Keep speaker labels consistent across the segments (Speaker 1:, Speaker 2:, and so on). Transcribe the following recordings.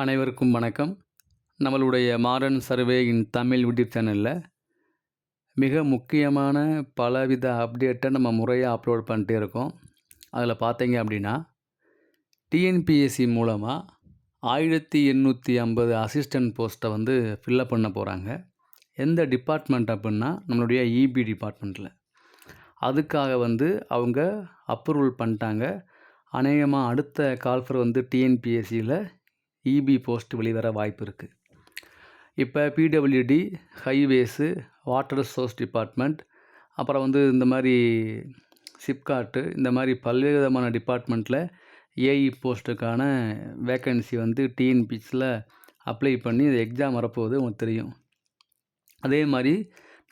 Speaker 1: அனைவருக்கும் வணக்கம். நம்மளுடைய modern survey in Tamil YouTube சேனலில் மிக முக்கியமான பலவித அப்டேட்டை நம்ம முறையாக அப்லோட் பண்ணிட்டே இருக்கோம். அதில் பார்த்தீங்க அப்படின்னா டிஎன்பிஎஸ்சி மூலமாக ஆயிரத்தி எண்ணூற்றி ஐம்பது அசிஸ்டன்ட் போஸ்ட்டை வந்து ஃபில்லப் பண்ண போகிறாங்க எந்த டிபார்ட்மெண்ட் அப்படின்னா நம்மளுடைய இபி டிபார்ட்மெண்ட்டில் அதுக்காக வந்து அவங்க அப்ரூவல் பண்ணிட்டாங்க. அநேகமாக அடுத்த கால்ஃபர் வந்து டிஎன்பிஎஸ்சியில் இபி போஸ்ட் வெளிவர வாய்ப்பு இருக்குது இப்போ PWD highways water source department அப்புறம் வந்து இந்த மாதிரி சிப்காட்டு இந்த மாதிரி பல்வேறு விதமான டிபார்ட்மெண்ட்டில் ஏஇ போஸ்ட்டுக்கான வேக்கன்சி வந்து டிஎன்பிஎஸ்சியில் அப்ளை பண்ணி இது எக்ஸாம் வரப்போகுது உங்களுக்கு தெரியும். அதே மாதிரி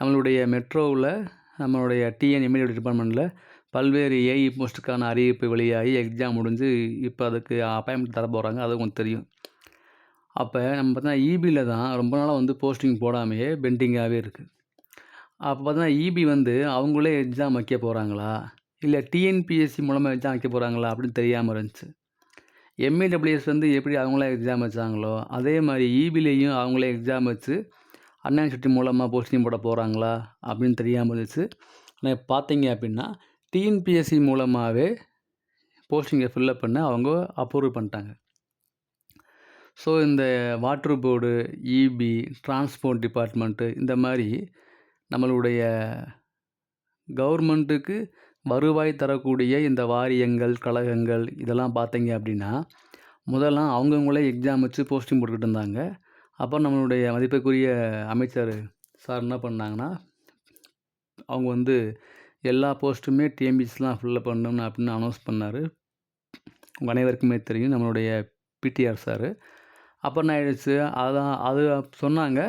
Speaker 1: நம்மளுடைய மெட்ரோவில் நம்மளுடைய டிஎன் இமீடியட் டிபார்ட்மெண்ட்டில் பல்வேறு ஏஇ போஸ்ட்டுக்கான அறிவிப்பு வெளியாகி எக்ஸாம் முடிஞ்சு இப்போ அதுக்கு அப்பாயின்மெண்ட் தர போகிறாங்க அது உங்களுக்கு தெரியும். அப்போ நம்ம பார்த்தா இபியில் தான் ரொம்ப நாளாக வந்து போஸ்டிங் போடாமையே பெண்டிங்காகவே இருக்குது அப்போ பார்த்தீங்கன்னா இபி வந்து அவங்களே எக்ஸாம் வைக்க போகிறாங்களா இல்லை டிஎன்பிஎஸ்சி மூலமாக எக்ஸாம் வைக்க போகிறாங்களா அப்படின்னு தெரியாமல் இருந்துச்சு. எம்ஏடபிள்யூஎஸ் வந்து எப்படி அவங்களே எக்ஸாம் வச்சாங்களோ அதே மாதிரி இபிலையும் அவங்களே எக்ஸாம் வச்சு அண்ணா யூனிவர்சிட்டி மூலமாக போஸ்டிங் போட போகிறாங்களா அப்படின்னு தெரியாமல் இருந்துச்சு. ஆனால் பார்த்தீங்க அப்படின்னா டிஎன்பிஎஸ்சி மூலமாகவே போஸ்டிங்கை ஃபில்லப் பண்ண அவங்க அப்ரூவ் பண்ணிட்டாங்க. ஸோ இந்த water board EB transport department இந்த மாதிரி நம்மளுடைய கவர்மெண்ட்டுக்கு வருவாய் தரக்கூடிய இந்த வாரியங்கள் கழகங்கள் இதெல்லாம் பார்த்தீங்க அப்படின்னா முதல்லாம் அவங்கவுங்களே எக்ஸாம் வச்சு போஸ்டிங் போட்டுக்கிட்டு இருந்தாங்க. அப்புறம் நம்மளுடைய மதிப்புக்குரிய அமைச்சர் சார் என்ன பண்ணாங்கன்னா அவங்க வந்து எல்லா போஸ்ட்டுமே டிஎம்பிஸ்லாம் ஃபில்லப் பண்ணணும் அப்படின்னு அனௌன்ஸ் பண்ணார். உங்கள் அனைவருக்குமே தெரியும் நம்மளுடைய பிடிஆர் சார். அப்புறம் என்ன ஆயிடுச்சு? அதான் அது சொன்னாங்க.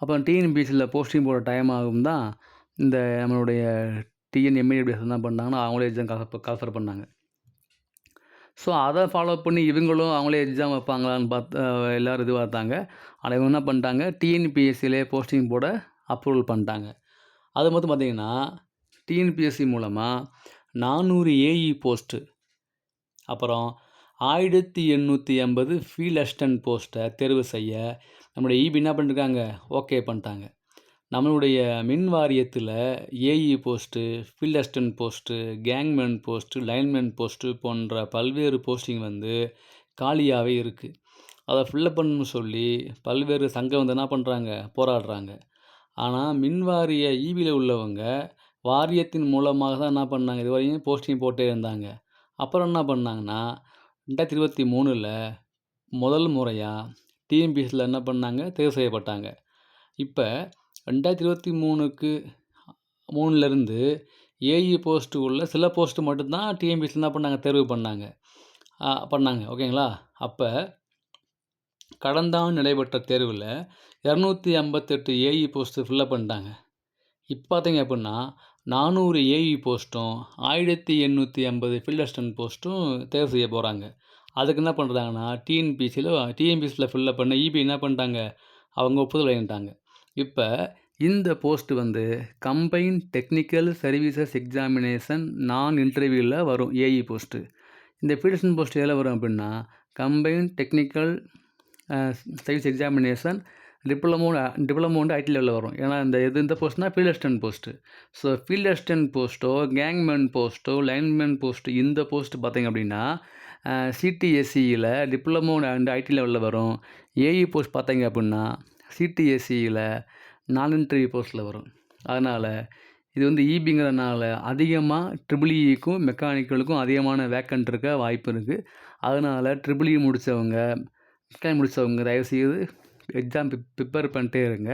Speaker 1: அப்புறம் டிஎன்பிஎஸ்சியில் போஸ்டிங் போட டைம் ஆகும் தான் இந்த நம்மளுடைய டிஎன் எம்ஏடிஎஸ் என்ன பண்ணாங்கன்னா அவங்களே exam call for call for பண்ணாங்க. ஸோ அதை ஃபாலோ பண்ணி இவங்களும் அவங்களே எக்ஸாம் வைப்பாங்களான்னு பார்த்து எல்லோரும் இது பார்த்தாங்க. ஆனால் இவங்க என்ன பண்ணிட்டாங்க? டிஎன்பிஎஸ்சியிலே போஸ்டிங் போட அப்ரூவல் பண்ணிட்டாங்க. அது மட்டும் பார்த்திங்கன்னா டிஎன்பிஎஸ்சி மூலமாக நானூறு ஏஇ போஸ்ட்டு அப்புறம் ஆயிரத்தி எண்ணூற்றி ஐம்பது ஃபீல்ட் அசிஸ்டன்ட் போஸ்ட்டை தேர்வு செய்ய நம்முடைய இபி என்ன பண்ணிருக்காங்க? ஓகே பண்ணிட்டாங்க. நம்மளுடைய மின் வாரியத்தில் AE post field assistant post gangman post lineman post போன்ற பல்வேறு போஸ்டிங் வந்து காலியாகவே இருக்குது அதை ஃபில்லப் பண்ணணும்னு சொல்லி பல்வேறு சங்கம் வந்து என்ன பண்ணுறாங்க போராடுறாங்க. ஆனால் மின் வாரிய ஈபியில் உள்ளவங்க வாரியத்தின் மூலமாக தான் என்ன பண்ணாங்க? இது வரையும் போஸ்டிங் போட்டே இருந்தாங்க. அப்புறம் என்ன பண்ணாங்கன்னா ரெண்டாயிரத்தி இருபத்தி மூணில் முதல் முறையாக டிஎம்பிஎஸ்சியில் என்ன பண்ணாங்க? தேர்வு செய்யப்பட்டாங்க. இப்போ ரெண்டாயிரத்தி இருபத்தி மூணுக்கு மூணுலேருந்து ஏஇ போஸ்ட்டு உள்ள சில போஸ்ட்டு மட்டும்தான் டிஎம்பிஎஸ்சில் என்ன பண்ணாங்க? தேர்வு பண்ணாங்க. பண்ணாங்க. ஓகேங்களா? அப்போ கடந்த ஆண்டு நடைபெற்ற தேர்வில் இரநூத்தி ஐம்பத்தெட்டு ஏஇ போஸ்ட்டு ஃபில்லப் பண்ணிட்டாங்க. இப்போ பார்த்தீங்க அப்படின்னா நானூறு ஏஇ போஸ்ட்டும் ஆயிரத்தி எண்ணூற்றி ஐம்பது ஃபீல்ட் அசிஸ்டன்ட் போஸ்ட்டும் தேர்வு செய்ய போகிறாங்க அதுக்கு என்ன பண்ணுறாங்கன்னா டிஎன்பிசியில் டிஎன்பிசியில் ஃபில்லப் பண்ண இபி என்ன பண்ணிட்டாங்க? அவங்க ஒப்புதல் வாங்கிட்டாங்க. இப்போ இந்த போஸ்ட்டு வந்து கம்பைன் டெக்னிக்கல் சர்வீசஸ் எக்ஸாமினேஷன் நான் இன்டர்வியூவில் வரும் ஏஇ போஸ்ட்டு. இந்த ஃபீல்ட் போஸ்ட் எதில் வரும் அப்படின்னா combine technical service examination diploma diploma வந்து ஐடி லெவலில் வரும். ஏன்னா இந்த இது இந்த போஸ்ட்னா field assistant post so field assistant போஸ்ட்டோ gangman போஸ்ட்டோ லைன்மேன் போஸ்ட்டு இந்த போஸ்ட்டு பார்த்தீங்க அப்படின்னா சிடிஎஸ்சியில் டிப்ளமோ அண்ட் ஐடி லெவலில் வரும். ஏஇ போஸ்ட் பார்த்தீங்க அப்படின்னா சிடிஎஸ்சியில் நான் இன்டர்வியூ போஸ்ட்டில் வரும். அதனால் இது வந்து இபிங்கிறதுனால அதிகமாக ட்ரிபிள்இக்கும் e மெக்கானிக்கலுக்கும் அதிகமான வேக்கண்ட் இருக்க வாய்ப்பு இருக்குது அதனால் ட்ரிபிள்இ முடித்தவங்க மெக்கானிக் முடித்தவங்க தயவுசெய்து எக்ஸாம் ப்ரிப்பேர் பண்ணிட்டே இருங்க.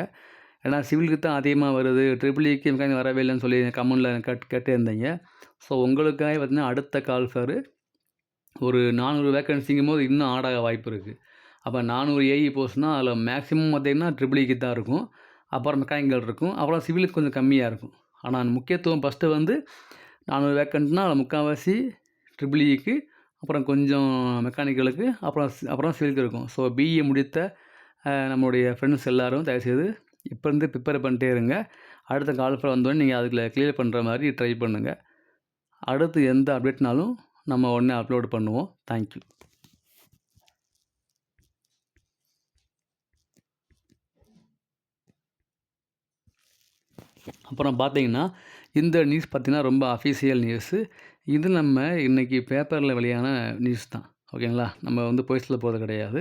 Speaker 1: ஏன்னா சிவிலுக்கு தான் அதிகமாக வருது. ட்ரிபிள்இக்கு e எனக்கு வரவே இல்லைன்னு சொல்லி கமெண்டில் கட் கேட்டே இருந்தீங்க ஸோ உங்களுக்காக பார்த்திங்கன்னா அடுத்த கால்ஃபரு ஒரு நானூறு வேக்கன்சிங்கும் போது இன்னும் ஆடாக வாய்ப்பு இருக்குது அப்போ நானூறு ஏஇ போஸ்ட்னால் அதில் மேக்ஸிமம் பார்த்திங்கன்னா ட்ரிபிள்இக்கு e தான் இருக்கும். அப்புறம் மெக்கானிக்கல் இருக்கும். அப்புறம் சிவிலுக்கு கொஞ்சம் கம்மியாக இருக்கும். ஆனால் முக்கியத்துவம் ஃபஸ்ட்டு வந்து நானூறு வேக்கண்ட்னால் அதில் முக்கால்வாசி ட்ரிபிள்இக்கு அப்புறம் கொஞ்சம் மெக்கானிக்கலுக்கு அப்புறம் அப்புறம் சிவிலுக்கு இருக்கும். ஸோ பிஇ முடித்த நம்முடைய ஃப்ரெண்ட்ஸ் எல்லோரும் தயவுசெய்து இப்போருந்து ப்ரிப்பேர் பண்ணிட்டே இருங்க. அடுத்த காலத்தில் வந்தோடனே நீங்கள் அதுக்குள்ள க்ளியர் பண்ணுற மாதிரி ட்ரை பண்ணுங்கள் அடுத்து எந்த அப்டேட்னாலும் நம்ம உடனே அப்லோடு பண்ணுவோம். தேங்க்யூ அப்புறம் பார்த்தீங்கன்னா இந்த நியூஸ் பார்த்திங்கன்னா ரொம்ப அஃபீஷியல் நியூஸு இது நம்ம இன்றைக்கி பேப்பரில் வெளியான நியூஸ் தான். ஓகேங்களா நம்ம வந்து பொய்ஸில் போகிறது கிடையாது.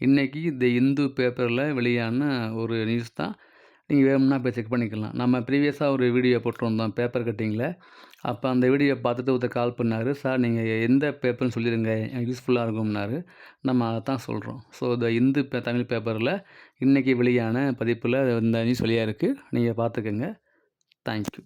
Speaker 1: இன்றைக்கி தி இந்து பேப்பரில் வெளியான ஒரு நியூஸ் தான். நீங்கள் வேணும்னா போய் செக் பண்ணிக்கலாம். நம்ம ப்ரீவியஸாக ஒரு வீடியோ போட்டிருந்தோம் பேப்பர் கட்டிங்கில் அப்போ அந்த வீடியோ பார்த்துட்டு ஒருத்தர் கால் பண்ணார் "சார் நீங்கள் எந்த பேப்பர்னு சொல்லிடுங்க யூஸ்ஃபுல்லாக இருக்கும்னாரு." நம்ம அதை தான் சொல்கிறோம் ஸோ த இந்து பே தமிழ் பேப்பரில் இன்றைக்கி வெளியான பதிப்பில் இந்த நியூஸ் வெளியாயிருக்கு. இருக்குது நீங்கள் தேங்க் யூ.